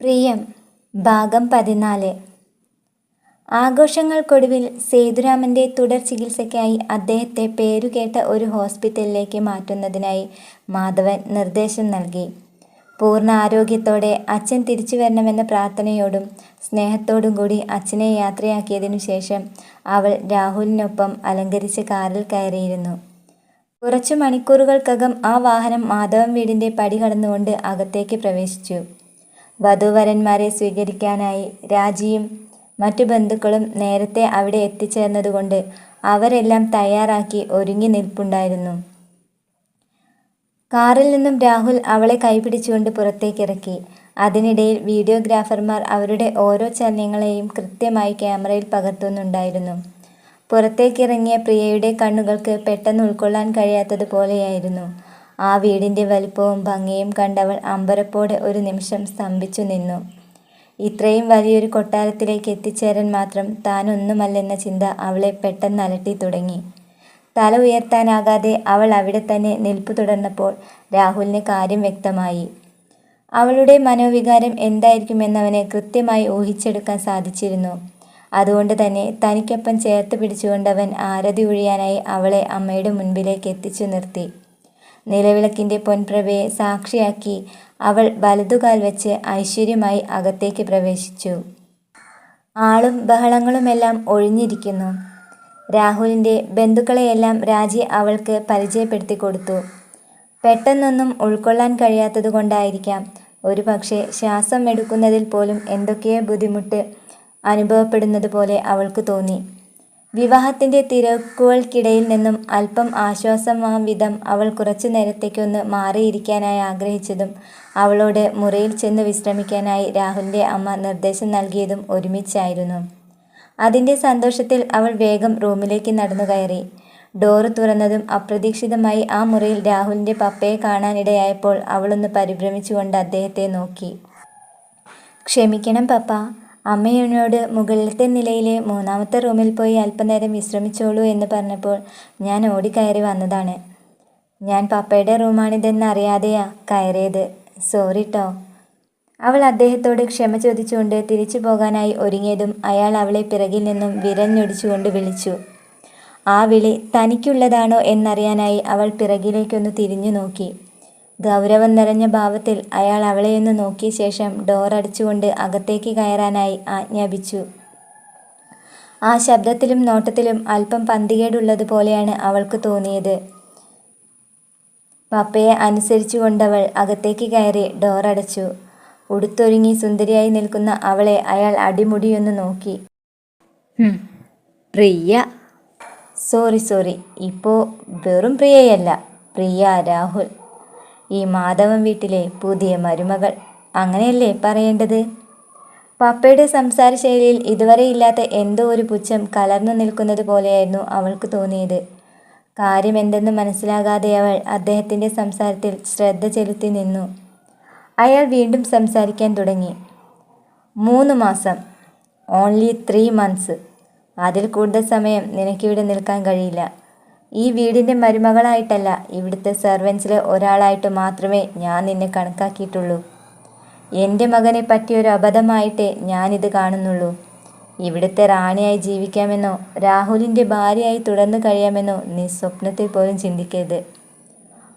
പ്രിയം ഭാഗം പതിനാല്. ആഘോഷങ്ങൾക്കൊടുവിൽ സേതുരാമന്റെ തുടർ ചികിത്സയ്ക്കായി അദ്ദേഹത്തെ പേരുകേട്ട ഒരു ഹോസ്പിറ്റലിലേക്ക് മാറ്റുന്നതിനായി മാധവൻ നിർദ്ദേശം നൽകി. പൂർണ ആരോഗ്യത്തോടെ അച്ഛൻ തിരിച്ചു വരണമെന്ന പ്രാർത്ഥനയോടും സ്നേഹത്തോടും കൂടി അച്ഛനെ യാത്രയാക്കിയതിനു ശേഷം അവൾ രാഹുലിനൊപ്പം അലങ്കരിച്ച കാറിൽ കയറിയിരുന്നു. കുറച്ചു മണിക്കൂറുകൾക്കകം ആ വാഹനം മാധവൻ വീടിന്റെ പടി കടന്നുകൊണ്ട് അകത്തേക്ക് പ്രവേശിച്ചു. വധൂവരന്മാരെ സ്വീകരിക്കാനായി രാജിയും മറ്റു ബന്ധുക്കളും നേരത്തെ അവിടെ എത്തിച്ചേർന്നതുകൊണ്ട് അവരെല്ലാം തയ്യാറാക്കി ഒരുങ്ങി നിൽപ്പുണ്ടായിരുന്നു. കാറിൽ നിന്നും രാഹുൽ അവളെ കൈപിടിച്ചുകൊണ്ട് പുറത്തേക്കിറക്കി. അതിനിടയിൽ വീഡിയോഗ്രാഫർമാർ അവരുടെ ഓരോ ചലനങ്ങളെയും കൃത്യമായി ക്യാമറയിൽ പകർത്തുന്നുണ്ടായിരുന്നു. പുറത്തേക്കിറങ്ങിയ പ്രിയയുടെ കണ്ണുകൾക്ക് പെട്ടെന്ന് ഉൾക്കൊള്ളാൻ കഴിയാത്തതുപോലെയായിരുന്നു. ആ വീടിന്റെ വലിപ്പവും ഭംഗിയും കണ്ടവൾ അമ്പരപ്പോടെ ഒരു നിമിഷം സ്തംഭിച്ചു നിന്നു. ഇത്രയും വലിയൊരു കൊട്ടാരത്തിലേക്ക് എത്തിച്ചേരാൻ മാത്രം താനൊന്നുമല്ലെന്ന ചിന്ത അവളെ പെട്ടെന്ന് അലട്ടി തുടങ്ങി. തല ഉയർത്താനാകാതെ അവൾ അവിടെ തന്നെ നിൽപ്പു തുടർന്നപ്പോൾ രാഹുലിന് കാര്യം വ്യക്തമായി. അവളുടെ മനോവികാരം എന്തായിരിക്കുമെന്നവനെ കൃത്യമായി ഊഹിച്ചെടുക്കാൻ സാധിച്ചിരുന്നു. അതുകൊണ്ട് തന്നെ തനിക്കൊപ്പം ചേർത്ത് പിടിച്ചുകൊണ്ടവൻ ആരതി ഒഴിയാനായി അവളെ അമ്മയുടെ മുൻപിലേക്ക് എത്തിച്ചു നിർത്തി. നിലവിളക്കിന്റെ പൊൻപ്രഭയെ സാക്ഷിയാക്കി അവൾ വലതുകാൽ വെച്ച് ഐശ്വര്യമായി അകത്തേക്ക് പ്രവേശിച്ചു. ആളും ബഹളങ്ങളുമെല്ലാം ഒഴിഞ്ഞിരിക്കുന്നു. രാഹുലിന്റെ ബന്ധുക്കളെയെല്ലാം രാജി അവൾക്ക് പരിചയപ്പെടുത്തി കൊടുത്തു. പെട്ടെന്നൊന്നും ഉൾക്കൊള്ളാൻ കഴിയാത്തതുകൊണ്ടായിരിക്കാം ഒരു പക്ഷേ ശ്വാസം എടുക്കുന്നതിൽ പോലും എന്തൊക്കെയോ ബുദ്ധിമുട്ട് അനുഭവപ്പെടുന്നത് പോലെ അവൾക്ക് തോന്നി. വിവാഹത്തിന്റെ തിരക്കുകൾക്കിടയിൽ നിന്നും അല്പം ആശ്വാസമാം വിധം അവൾ കുറച്ചു നേരത്തേക്കൊന്ന് മാറിയിരിക്കാനായി ആഗ്രഹിച്ചതും അവളോട് മുറിയിൽ ചെന്ന് വിശ്രമിക്കാനായി രാഹുലിന്റെ അമ്മ നിർദ്ദേശം നൽകിയതും ഒരുമിച്ചായിരുന്നു. അതിന്റെ സന്തോഷത്തിൽ അവൾ വേഗം റൂമിലേക്ക് നടന്നു കയറി. ഡോറ് തുറന്നതും അപ്രതീക്ഷിതമായി ആ മുറിയിൽ രാഹുലിന്റെ പപ്പയെ കാണാനിടയായപ്പോൾ അവളൊന്ന് പരിഭ്രമിച്ചുകൊണ്ട് അദ്ദേഹത്തെ നോക്കി. ക്ഷമിക്കണം പപ്പ. അമ്മയോട് മുകളിലത്തെ നിലയിലെ മൂന്നാമത്തെ റൂമിൽ പോയി അല്പനേരം വിശ്രമിച്ചോളൂ എന്ന് പറഞ്ഞപ്പോൾ ഞാൻ ഓടിക്കയറി വന്നതാണ്. ഞാൻ പപ്പയുടെ റൂമാണിതെന്ന് അറിയാതെയാ കയറിയത്. സോറി ട്ടോ. അവൾ അദ്ദേഹത്തോട് ക്ഷമ ചോദിച്ചുകൊണ്ട് തിരിച്ചു പോകാനായി ഒരുങ്ങിയതും അയാൾ അവളെ പിറകിൽ നിന്നും വിരൽ വിരഞ്ഞൊടിച്ചുകൊണ്ട് വിളിച്ചു. ആ വിളി തനിക്കുള്ളതാണോ എന്നറിയാനായി അവൾ പിറകിലേക്കൊന്ന് തിരിഞ്ഞു നോക്കി ഗൗരവം നിറഞ്ഞ ഭാവത്തിൽ അയാൾ അവളെയൊന്ന് നോക്കിയ ശേഷം ഡോർ അടിച്ചുകൊണ്ട് അകത്തേക്ക് കയറാനായി ആജ്ഞാപിച്ചു. ആ ശബ്ദത്തിലും നോട്ടത്തിലും അല്പം പന്തികേടുള്ളതുപോലെയാണ് അവൾക്ക് തോന്നിയത്. പപ്പയെ അനുസരിച്ചുകൊണ്ടവൾ അകത്തേക്ക് കയറി ഡോർ അടച്ചു. ഉടുത്തൊരുങ്ങി സുന്ദരിയായി നിൽക്കുന്ന അവളെ അയാൾ അടിമുടിയൊന്ന് നോക്കി. പ്രിയ. Sorry sorry. ഇപ്പോൾ വെറും പ്രിയയല്ല. പ്രിയ രാഹുൽ. ഈ മാധവൻ വീട്ടിലെ പുതിയ മരുമകൾ. അങ്ങനെയല്ലേ പറയേണ്ടത്? പപ്പയുടെ സംസാര ശൈലിയിൽ ഇതുവരെ ഇല്ലാത്ത എന്തോ ഒരു പുച്ഛം കലർന്നു നിൽക്കുന്നത് പോലെയായിരുന്നു അവൾക്ക് തോന്നിയത്. കാര്യം എന്തെന്ന് മനസ്സിലാകാതെ അവൾ അദ്ദേഹത്തിന്റെ സംസാരത്തിൽ ശ്രദ്ധ ചെലുത്തി നിന്നു. അയാൾ വീണ്ടും സംസാരിക്കാൻ തുടങ്ങി. മൂന്ന് മാസം. ഓൺലി ത്രീ മന്ത്സ് അതിൽ കൂടുതൽ സമയം നിനക്കിവിടെ നിൽക്കാൻ കഴിയില്ല. ഈ വീടിന്റെ മരുമകളായിട്ടല്ല ഇവിടുത്തെ സെർവൻസിൽ ഒരാളായിട്ട് മാത്രമേ ഞാൻ നിന്നെ കണക്കാക്കിയിട്ടുള്ളൂ. എന്റെ മകനെ പറ്റിയൊരു അബദ്ധമായിട്ടേ ഞാനിത് കാണുന്നുള്ളൂ. ഇവിടുത്തെ റാണിയായി ജീവിക്കാമെന്നോ രാഹുലിന്റെ ഭാര്യയായി തുടർന്ന് കഴിയാമെന്നോ നീ സ്വപ്നത്തിൽ പോലും ചിന്തിക്കരുത്.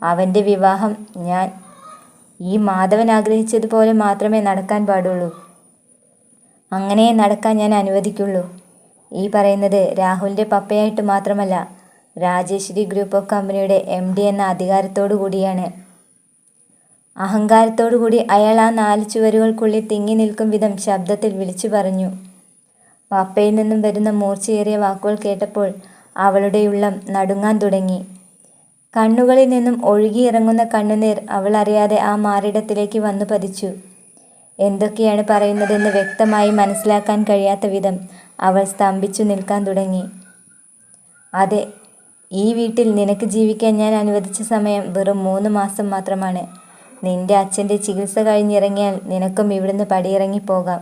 അവന്റെ വിവാഹം ഞാൻ ഈ മാധവൻ ആഗ്രഹിച്ചതുപോലെ മാത്രമേ നടക്കാൻ പാടുള്ളൂ. അങ്ങനെ നടക്കാൻ ഞാൻ അനുവദിക്കുള്ളൂ. ഈ പറയുന്നത് രാഹുലിന്റെ പപ്പയായിട്ട് മാത്രമല്ല രാജേശ്വരി ഗ്രൂപ്പ് ഓഫ് കമ്പനിയുടെ എം ഡി എന്ന അധികാരത്തോടു കൂടിയാണ്. അഹങ്കാരത്തോടു കൂടി അയാൾ ആ നാല് ചുവരുകൾക്കുള്ളിൽ തിങ്ങി നിൽക്കും വിധം ശബ്ദത്തിൽ വിളിച്ചു പറഞ്ഞു. പപ്പയിൽ നിന്നും വരുന്ന മൂർച്ചയേറിയ വാക്കുകൾ കേട്ടപ്പോൾ അവളുടെ ഉള്ളം നടുങ്ങാൻ തുടങ്ങി. കണ്ണുകളിൽ നിന്നും ഒഴുകിയിറങ്ങുന്ന കണ്ണുനീർ അവൾ അറിയാതെ ആ മാറിടത്തിലേക്ക് വന്നു പതിച്ചു. എന്തൊക്കെയാണ് പറയുന്നതെന്ന് വ്യക്തമായി മനസ്സിലാക്കാൻ കഴിയാത്ത വിധം അവൾ സ്തംഭിച്ചു നിൽക്കാൻ തുടങ്ങി. അതെ ഈ വീട്ടിൽ നിനക്ക് ജീവിക്കാൻ ഞാൻ അനുവദിച്ച സമയം വെറും മൂന്ന് മാസം മാത്രമാണ്. നിന്റെ അച്ഛന്റെ ചികിത്സ കഴിഞ്ഞിറങ്ങിയാൽ നിനക്കും ഇവിടുന്ന് പടിയിറങ്ങി പോകാം.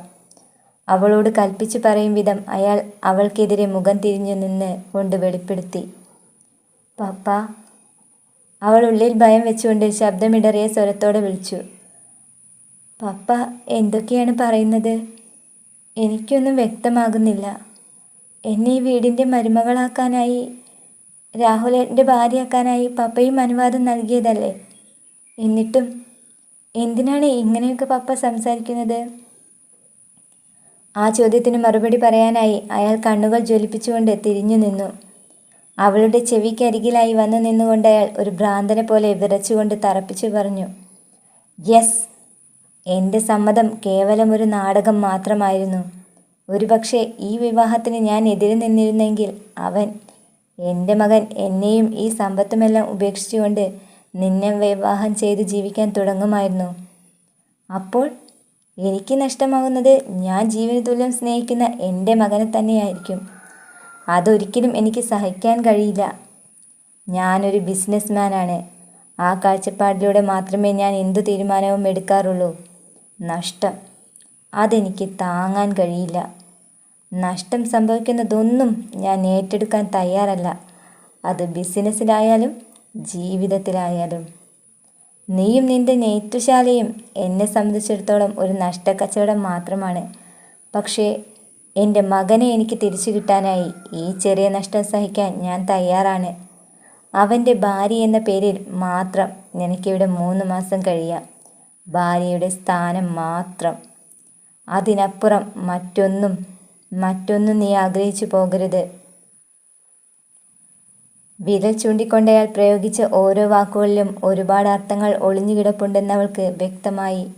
അവളോട് കൽപ്പിച്ചു പറയും വിധം അയാൾ അവൾക്കെതിരെ മുഖം തിരിഞ്ഞു നിന്ന് കൊണ്ട് വെളിപ്പെടുത്തി. പപ്പ അവൾ ഉള്ളിൽ ഭയം വെച്ചുകൊണ്ട് ശബ്ദമിടറിയ സ്വരത്തോടെ വിളിച്ചു. പപ്പ എന്തൊക്കെയാണ് പറയുന്നത്? എനിക്കൊന്നും വ്യക്തമാകുന്നില്ല. എന്നെ ഈ വീടിന്റെ മരുമകളാക്കാനായി രാഹുലേട്ടന്റെ ഭാര്യയാക്കാനായി പപ്പയും അനുവാദം നൽകിയതല്ലേ? എന്നിട്ടും എന്തിനാണ് ഇങ്ങനെയൊക്കെ പപ്പ സംസാരിക്കുന്നത്? ആ ചോദ്യത്തിന് മറുപടി പറയാനായി അയാൾ കണ്ണുകൾ ജ്വലിപ്പിച്ചുകൊണ്ട് തിരിഞ്ഞു നിന്നു. അവളുടെ ചെവിക്കരികിലായി വന്നു നിന്നുകൊണ്ട് അയാൾ ഒരു ഭ്രാന്തനെ പോലെ വിറച്ചുകൊണ്ട് തറപ്പിച്ചു പറഞ്ഞു യെസ് എന്റെ സമ്മതം കേവലം ഒരു നാടകം മാത്രമായിരുന്നു. ഒരുപക്ഷെ ഈ വിവാഹത്തിന് ഞാൻ എതിരെ നിന്നിരുന്നെങ്കിൽ അവൻ എന്റെ മകൻ എന്നെയും ഈ സമ്പത്തുമെല്ലാം ഉപേക്ഷിച്ചുകൊണ്ട് നിന്നെ വിവാഹം ചെയ്ത് ജീവിക്കാൻ തുടങ്ങുമായിരുന്നു. അപ്പോൾ എനിക്ക് നഷ്ടമാകുന്നത് ഞാൻ ജീവന് തുല്യം സ്നേഹിക്കുന്ന എന്റെ മകനെ തന്നെയായിരിക്കും. അതൊരിക്കലും എനിക്ക് സഹിക്കാൻ കഴിയില്ല. ഞാനൊരു ബിസിനസ്മാനാണ്. ആ കാഴ്ചപ്പാടിലൂടെ മാത്രമേ ഞാൻ എന്തു തീരുമാനവും എടുക്കാറുള്ളൂ. നഷ്ടം. അതെനിക്ക് താങ്ങാൻ കഴിയില്ല. നഷ്ടം സംഭവിക്കുന്നതൊന്നും ഞാൻ ഏറ്റെടുക്കാൻ തയ്യാറല്ല. അത് ബിസിനസ്സിലായാലും ജീവിതത്തിലായാലും. നീയും നിന്റെ നെയ്ത്തുശാലയും എന്നെ സംബന്ധിച്ചിടത്തോളം ഒരു നഷ്ടക്കച്ചവടം മാത്രമാണ്. പക്ഷേ എന്റെ മകനെ എനിക്ക് തിരിച്ചു കിട്ടാനായി ഈ ചെറിയ നഷ്ടം സഹിക്കാൻ ഞാൻ തയ്യാറാണ്. അവന്റെ ഭാര്യ എന്ന പേരിൽ മാത്രം നിനക്കിവിടെ മൂന്ന് മാസം കഴിയാം. ഭാര്യയുടെ സ്ഥാനം മാത്രം. അതിനപ്പുറം മറ്റൊന്നും മറ്റൊന്നും നീ ആഗ്രഹിച്ചു പോകരുത്. വിരൽ ചൂണ്ടിക്കൊണ്ടയാൾ പ്രയോഗിച്ച ഓരോ വാക്കുകളിലും ഒരുപാട് അർത്ഥങ്ങൾ ഒളിഞ്ഞു കിടപ്പുണ്ടെന്നവൾക്ക് വ്യക്തമായി.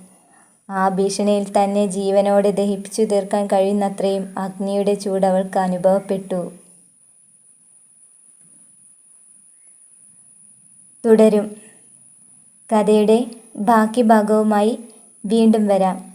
ആ ഭീഷണിയിൽ തന്നെ ജീവനോടെ ദഹിപ്പിച്ചു തീർക്കാൻ കഴിയുന്നത്രയും അഗ്നിയുടെ ചൂട് അവൾക്ക് അനുഭവപ്പെട്ടു. തുടരും. കഥയുടെ ബാക്കി ഭാഗവുമായി വീണ്ടും വരാം.